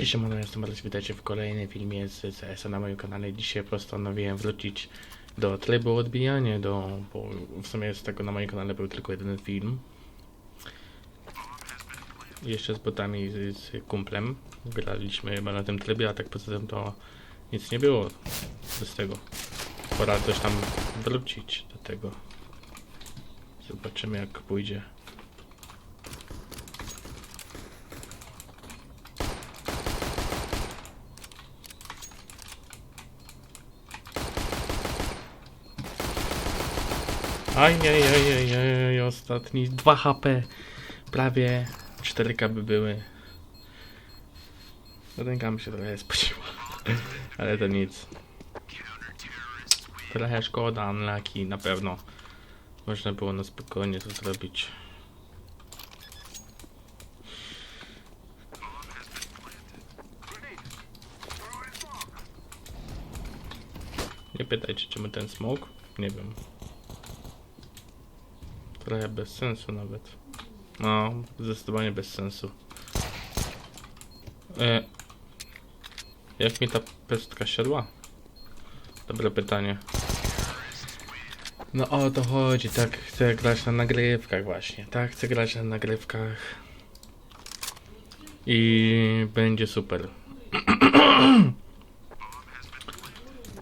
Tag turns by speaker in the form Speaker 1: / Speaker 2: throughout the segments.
Speaker 1: Cześć, siemano, jestem Marcin, witajcie w kolejnym filmie z CS na moim kanale. Dzisiaj postanowiłem wrócić do trybu odbijania, do, bo w sumie z tego na moim kanale był tylko jeden film. Jeszcze z botami, z, z kumplem. Graliśmy chyba na tym trybie, a tak poza tym to nic nie było z tego. Pora coś tam wrócić do tego. Zobaczymy jak pójdzie. Ajajajajaj, ostatni 2 HP, prawie 4K by były. Ręka mi się trochę spociła, ale to nic. Trochę szkoda, unlucky, na pewno. Można było na spokojnie to zrobić. Nie pytajcie czemu ten smoke, nie wiem. Trochę bez sensu nawet. No, zdecydowanie bez sensu. E, jak mi ta pestka siadła? Dobre pytanie. No o to chodzi, tak chcę grać na nagrywkach właśnie. Tak chcę grać na nagrywkach. I będzie super.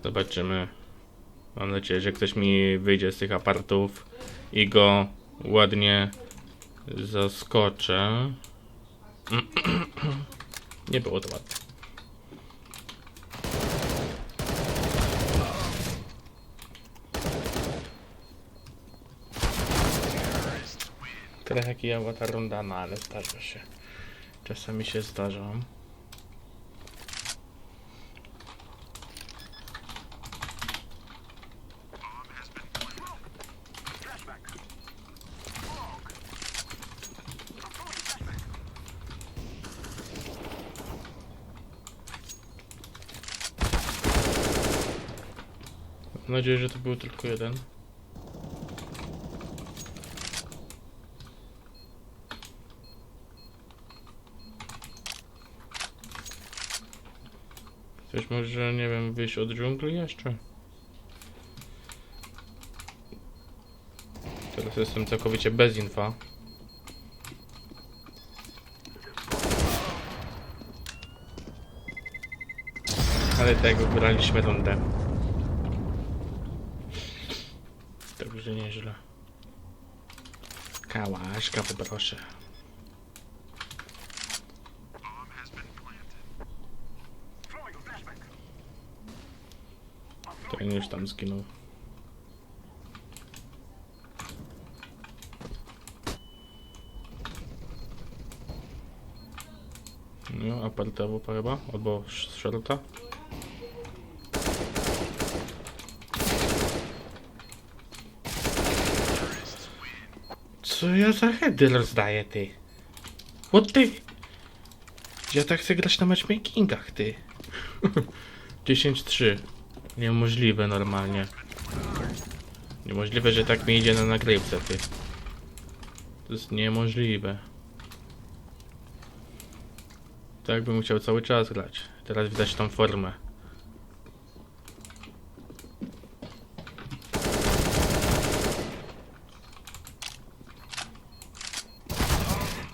Speaker 1: Zobaczymy. Mam nadzieję, że ktoś mi wyjdzie z tych apartów i go ładnie zaskoczę. Nie było to ładne. Trochę kijała ta runda, ale zdarza się. Czasami się zdarza. Mam nadzieję, że to był tylko jeden. Ktoś może, nie wiem, wyjść od dżungli jeszcze? Teraz jestem całkowicie bez infa. Ale tego graliśmy rundę. Także nieźle. Kałaszka poproszę. Ten już tam zginął. No, aparta wupa chyba, albo sz- Co ja za heady rozdaję, ty? What ty? Ja tak chcę grać na matchmakingach, ty. 10-3. Niemożliwe normalnie. Niemożliwe, że tak mi idzie na nagrywce, ty. To jest niemożliwe. Tak bym chciał cały czas grać. Teraz widać tą formę.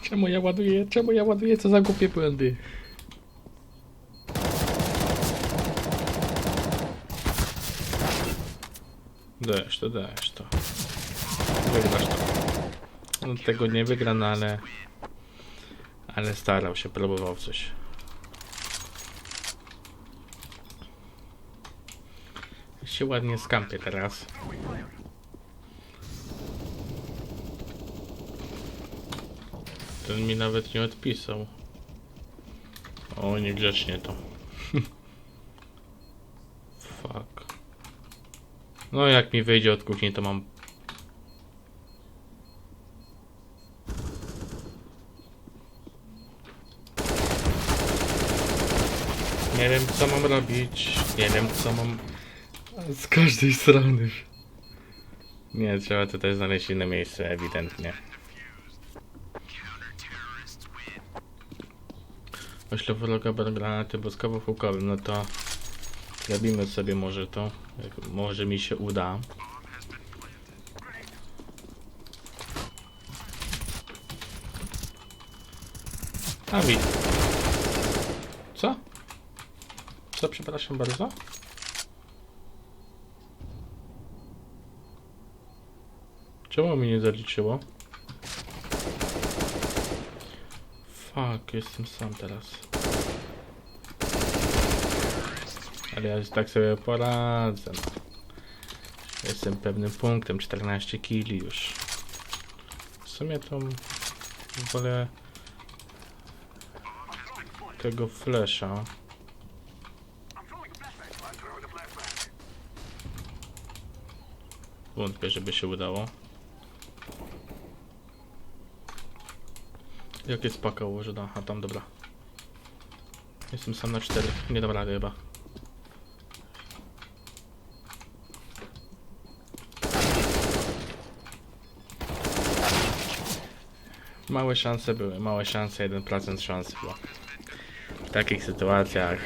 Speaker 1: Czemu ja ładuję? Czemu ja ładuję? Co za głupie błędy? Dajesz to, dajesz to. Wygrasz to. No, tego nie wygra, no ale... Ale starał się, próbował coś. Się ładnie skampię teraz. Ten mi nawet nie odpisał. O, niegrzecznie to. Fuck. No, jak mi wyjdzie od kuchni, to mam. Nie wiem, co mam robić. Nie wiem, co mam. Z każdej strony. Nie, trzeba tutaj znaleźć inne miejsce, ewidentnie. Ośle wroga granaty błyskawo-fałkowym, no to zrobimy sobie może to, jak może mi się uda. A mi. Co? Co, przepraszam bardzo? Czemu mi nie zaliczyło? Fuck, jestem sam teraz. Ale ja tak sobie poradzę. No. Jestem pewnym punktem, 14 kili już. W sumie to wolę tego flesza. Wątpię, żeby się udało. Jak jest paka ułożona? A tam, dobra. Jestem sam na cztery. Nie dam rady chyba. Małe szanse były, małe szanse, 1% szans było. W takich sytuacjach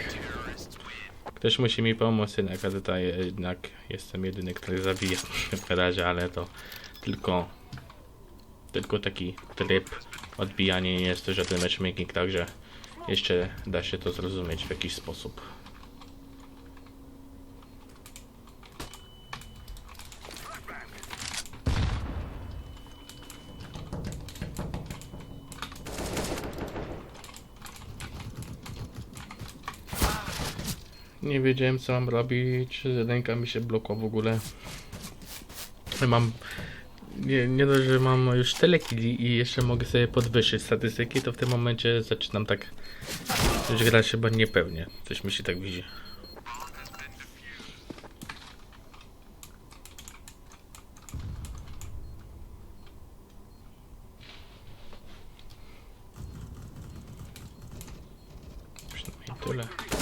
Speaker 1: ktoś musi mi pomóc, jednak a tutaj jednak jestem jedyny, który zabija w razie, ale to tylko tylko taki tryb odbijanie nie jest to żaden matchmaking, także jeszcze da się to zrozumieć w jakiś sposób. Nie wiedziałem co mam robić, ręka mi się blokła w ogóle. Mam nie, nie dość, że mam już tyle killi i jeszcze mogę sobie podwyższyć statystyki, to w tym momencie zaczynam tak już grać chyba niepewnie. Coś mi się tak widzi. Przynajmniej tyle.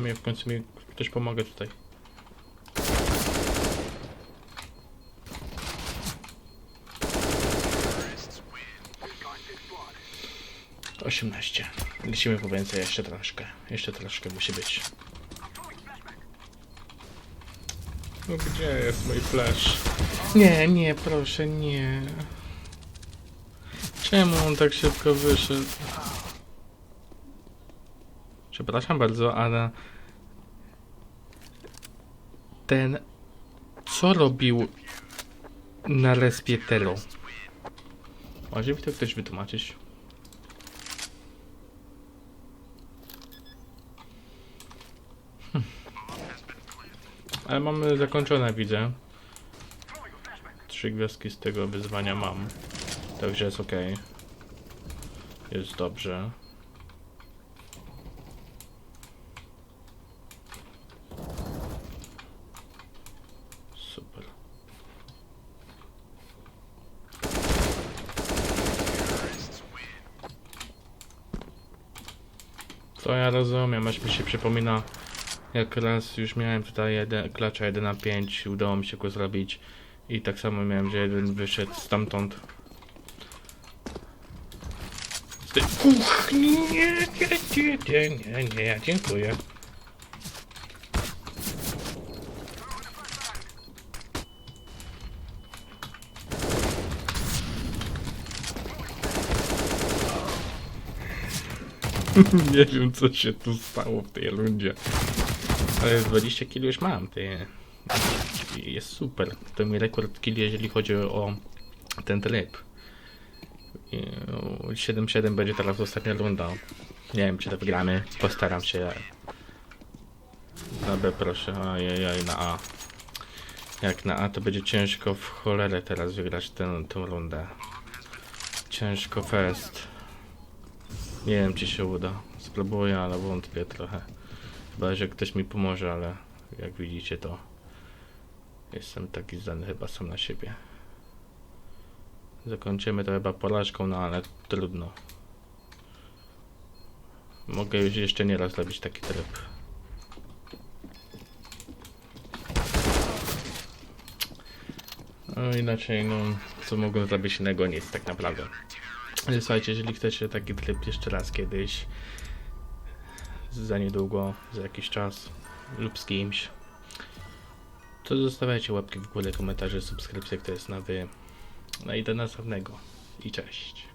Speaker 1: Przynajmniej w końcu mi ktoś pomaga tutaj. Osiemnaście. Lecimy po więcej, jeszcze troszkę. Jeszcze troszkę musi być. No gdzie jest mój flash? Nie, nie, proszę, nie. Czemu on tak szybko wyszedł? Przepraszam bardzo, ale ten co robił na respie Telo? Może mi to ktoś wytłumaczyć? Hm. Ale mamy zakończone, widzę. Trzy gwiazdki z tego wyzwania mam. Także jest ok. Jest dobrze. Super. To ja rozumiem, aż mi się przypomina jak raz już miałem tutaj jeden, klacza 1 na 5 udało mi się go zrobić. I tak samo miałem, że jeden wyszedł stamtąd. Nie, nie, nie, nie, nie, nie, dziękuję. Nie wiem co się tu stało w tej rundzie. Ale 20 kg już mam, ty. Jest super. To mi rekord kill, jeżeli chodzi o ten tryb. I, no, 7-7 będzie teraz ostatnia runda. Nie wiem czy to wygramy. Postaram się. Na B proszę, ajajaj na A. Jak na A to będzie ciężko w cholerę teraz wygrać tę, tę rundę. Ciężko fest. Nie wiem czy się uda. Spróbuję, ale wątpię trochę. Chyba, że ktoś mi pomoże, ale jak widzicie to jestem taki zdany chyba sam na siebie. Zakończymy to chyba porażką, no ale trudno. Mogę już jeszcze nie raz zrobić taki tryb. No inaczej, no, co mogłem zrobić innego? Nic, tak naprawdę. Ale Słuchajcie, jeżeli chcecie taki tryb jeszcze raz kiedyś, za niedługo, za jakiś czas, lub z kimś, to zostawiajcie łapki w górę, komentarze, subskrypcje, kto jest nowy. No i do następnego. I cześć.